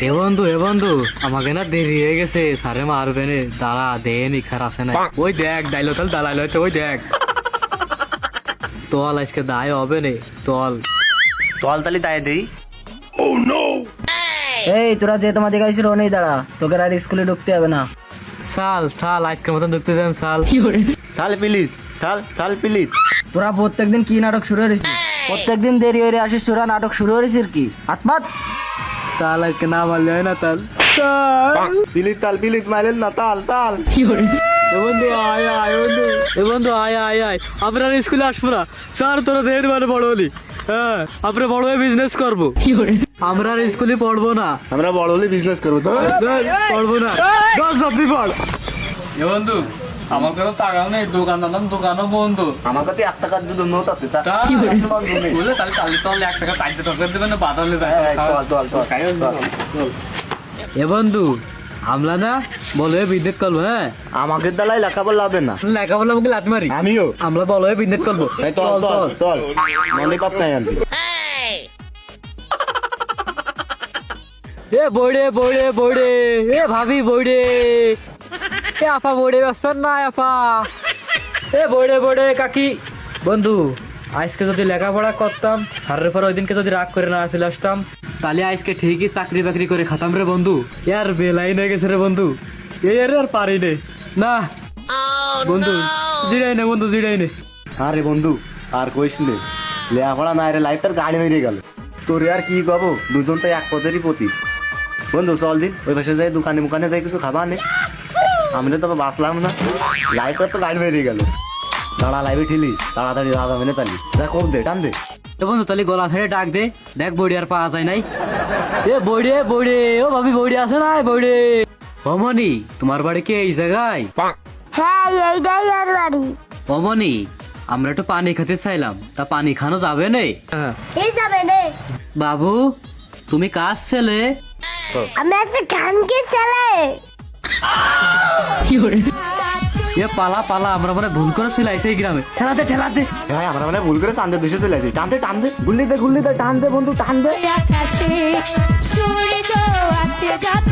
হে বন্ধু হে বন্ধু আমাকে না দেরি হয়ে গেছে স্যারে মারবে নে। দাঁড়া দে আসে না ওই দেখ দাইলো তাহলে দাঁড়াইলো তো ওই দেখ। তল আজকে দায় হবে নে তল। তল তালি তাই দেই। এই তোরা যে তোমাদের রনেই দাঁড়া। তোকে আর স্কুলে ঢুকতে হবে না। সাল সাল আজকের মতন দেখতে দেন সাল তাল প্লিজ তাল তাল প্লিজ তোরা প্রত্যেকদিন কি নাটক শুরু করেছিস? প্রত্যেকদিন দেরি হয়ে আসিস তোরা নাটক শুরু করেছিস কি? আত্মাত তাল আজকে না মারলে হয় না তাল। প্লিজ তাল প্লিজ মাইলেন না তাল তাল। এ বন্ধু আয় আয় বন্ধু। এ বন্ধু আয় আয় আয়। আপনার স্কুলে আসব না। স্যার তোরা দেহের মানে বড় হলি। হ্যাঁ আমরা বড় হয়ে বিজনেস করব। আমরা আর স্কুলে পড়ব না। আমরা বড় হলে বিজনেস করব তো? পড়ব না। দশ আপনি পড় এ বন্ধু আমার কথা টাকাও নেই দোকান দাম দোকানও বন্ধ। আমার কাছে এক টাকার নোট আছে তাহলে তাহলে তাহলে এক টাকা দেবেন না বাদালে। এ বন্ধু আমরা না? বলো বিদ্যুৎ করব হ্যাঁ? আমাকে লেখাপড়া হবে না। লেখাপড়া লাত মারি? আমিও। আমরা বলো বিদ্যুৎ করব। তল তল তল মনে পাপ নাই আনবি এ বড়ে বড়ে বড়ে এ ভাবি বড়ে এ আফা বড়ে ব্যস্ত না আফা এ বড়ে বড়ে কাকি। বন্ধু আজকে যদি লেখাপড়া করতাম স্যারের পর ওই দিনকে যদি রাগ করে না চলে আসতাম তাহলে আজকে ঠিকই চাকরি বাকরি করে খাতাম রে বন্ধু। ইয়ার বেলাই হয়ে গেছে রে বন্ধু। এই আর আর পারি নে। না। বন্ধু জিরাই নে বন্ধু জিরাই নে। আরে বন্ধু আর কইস নে লেখাপড়া নাই রে লাইফটার গাড়ি মেরে গেল। তোরে আর কি কব দুজন তো এক পদেরই প্রতি বন্ধু চল দিন ওই পাশে যাই দোকানে মুখানে যাই কিছু খাবা নে। আমি তো তবে বাঁচলাম না লাইফটার তো লাইট বেরিয়ে গেল দাঁড়া লাইভে ঠিলি তাড়াতাড়ি দাদা মেনে তালি যা কম দে টান দে এ বন্ধু তাহলে গলা ছেড়ে ডাক দে দেখ বড়ি আর পাওয়া যায় নাই এ বড়ে বড়ে ও ভাবি বড়ি আছে না বড়ে অমনি তোমার বাড়ি কি এই জায়গায় হ্যাঁ এইটাই আর বাড়ি অমনি আমরা একটু পানি খেতে চাইলাম তা পানি খানো যাবে নে এই যাবে রে বাবু তুমি কাজ ছেলে আমি আজকে গানকে ছেলে এ পালা পালা আমরা মানে ভুল করে ছিলাইছে এই গ্রামে। ঠেলাতে ঠেলাতে। হ্যাঁ আমরা মানে ভুল করে চান্দের দেশে চলে আসি টানতে টানতে। গুল্লিতে দে টানতে দে টান দে বন্ধু টানতে। আকাশে সূর্য আছে যত